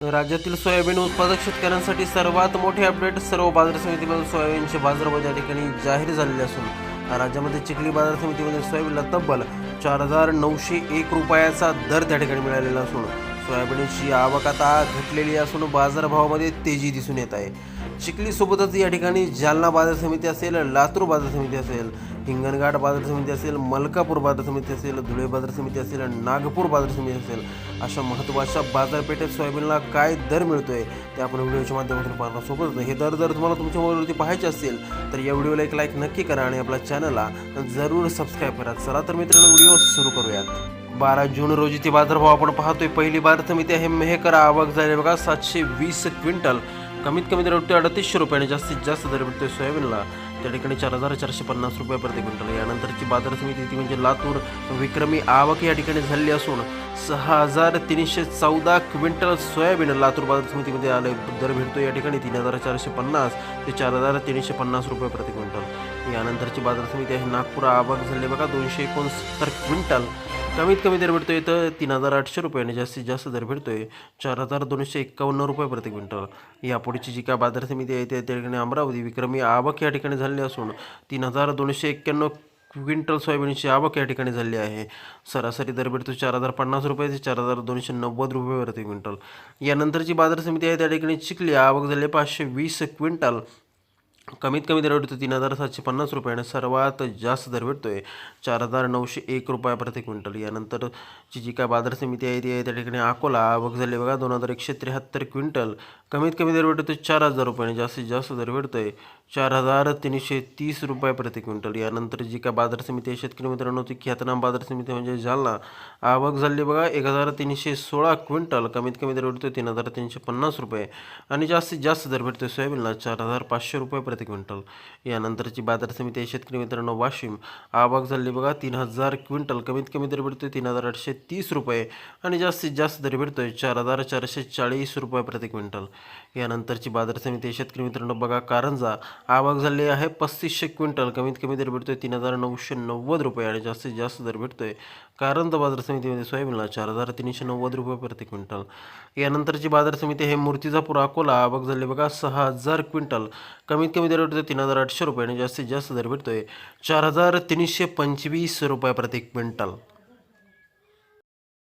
राज्यातील सोयाबीन उत्पादक शेतकऱ्यांसाठी सर्वात मोठे अपडेट सर्व बाजार समितीमधील सोयाबीनचे बाजारभाव या ठिकाणी जाहीर झालेले असून राज्यामध्ये चिखली बाजार समितीमध्ये सोयाबीनला तब्बल चार हजार नऊशे एक रुपयाचा दर त्या ठिकाणी मिळालेला असून सोयाबीनची आवक आता घटलेली असून बाजारभावामध्ये तेजी दिसून येत आहे. चिखलीसोबतच या ठिकाणी जालना बाजार समिती असेल लातूर बाजार समिती असेल हिंगणघाट बाजार समिती असेल मलकापूर बाजार समिती असेल धुळे बाजार समिती असेल नागपूर बाजार समिती असेल अशा महत्त्वाच्या बाजारपेठेत सोयाबीनला काय दर मिळतोय ते आपण व्हिडिओच्या माध्यमातून पाहणार. सोबत हे दर जर तुम्हाला तुमच्या मोबाईलवरती पाहायचे असतील तर या व्हिडिओला एक लाईक नक्की करा आणि आपल्या चॅनलला जरूर सबस्क्राईब करा. चला तर मित्रांनो व्हिडिओ सुरू करूयात. बारा जून रोजी ती बाजारभाव आपण पाहतोय. पहिली बाजार समिती आहे मेहकर आवक झाली. बघा सातशे वीस क्विंटल. कमीत कमी दर भेटतोय अडतीसशे रुपयाने. जास्तीत जास्त दर भेटतोय सोयाबीनला. त्या ठिकाणी चार हजार चारशे पन्नास रुपये प्रति क्विंटल यानंतरची बाजार समिती ती म्हणजे लातूर विक्रमी आवक या ठिकाणी झाली असून सहा हजार तीनशे चौदा क्विंटल सोयाबीन लातूर बाजार समितीमध्ये आलं. दर भेटतो या ठिकाणी तीन हजार चारशे पन्नास ते चार हजार तीनशे पन्नास रुपये प्रति क्विंटल. यानंतरची बाजार समिती आहे. नागपूर आवक झाले बघा दोनशे एकोणसत्तर क्विंटल. कमीत कमी दर भेटतोय इथं तीन हजार आठशे रुपये आणि जास्तीत जास्त दर भेटतो आहे चार हजार दोनशे एक्कावन्न रुपये प्रति क्विंटल. यापुढची जी काय बाजार समिती आहे त्या त्या ठिकाणी अमरावती विक्रमी आवक या ठिकाणी झाली असून तीन हजार दोनशे एक्क्याण्णव क्विंटल सोयाबीनची आवक या ठिकाणी झाली आहे. सरासरी दर भेटतो चार हजार पन्नास रुपये ते चार हजार दोनशे नव्वद रुपये प्रति क्विंटल. यानंतरची बाजार समिती आहे त्या ठिकाणी चिखली आवक झाली पाचशे वीस क्विंटल. कमीत कमी दर भेटतो तीन हजार सातशे पन्नास रुपये आणि सर्वात जास्त दर भेटतो आहे चार हजार नऊशे एक रुपया प्रति क्विंटल. यानंतरची जी काय बाजार समिती आहे ती आहे त्या ठिकाणी अकोला आवक झाली बघा दोन हजार एकशे त्र्याहत्तर क्विंटल. कमीत कमी दर भेटतो चार हजार रुपये आणि जास्तीत जास्त दर भेटतो आहे चार हजार तीनशे तीस रुपये प्रति क्विंटल. यानंतर जी काय बाजार समिती आहे शेतकरी मित्रांनो ती ख्यातनाम बाजार समिती म्हणजे जालना. आवक झाली बघा एक हजार तीनशे सोळा क्विंटल. कमीत कमी दर भेटतो तीन हजार तीनशे पन्नास रुपये आणि जास्तीत जास्त दर भेटतो सोयाबीनला चार हजार पाचशे रुपये प्रति क्विंटल. यानंतरची बाजार समिती आहे शेतकरी मित्रांनो वाशिम. आवक झाली बघा तीन हजार क्विंटल. कमीत कमी दर भेटतोय तीन हजार आठशे तीस रुपये. आणि जास्तीत जास्त दर भेटतोय चार हजार चारशे चाळीस रुपये प्रति क्विंटल. यानंतरची बाजार समिती आहे शेतकरी मित्रांनो बघा कारंजा. आवक झाली आहे पस्तीसशे क्विंटल. कमीत कमी दर भेटतोय तीन हजार नऊशे नव्वद रुपये. आणि जास्तीत जास्त दर भेटतोय कारंजा बाजार समितीमध्ये सोयाबीनला चार हजार तीनशे नव्वद रुपये प्रति क्विंटल. यानंतरची बाजार समिती आहे मूर्तिजापूर अकोला आवक झाली बघा सहा हजार क्विंटल. कमीत कमी दर भेटतोय तीन हजार आठशे रुपये आणि जास्तीत जास्त दर भेटतोय. चार हजार तीनशे पंचवीस रुपये प्रति क्विंटल.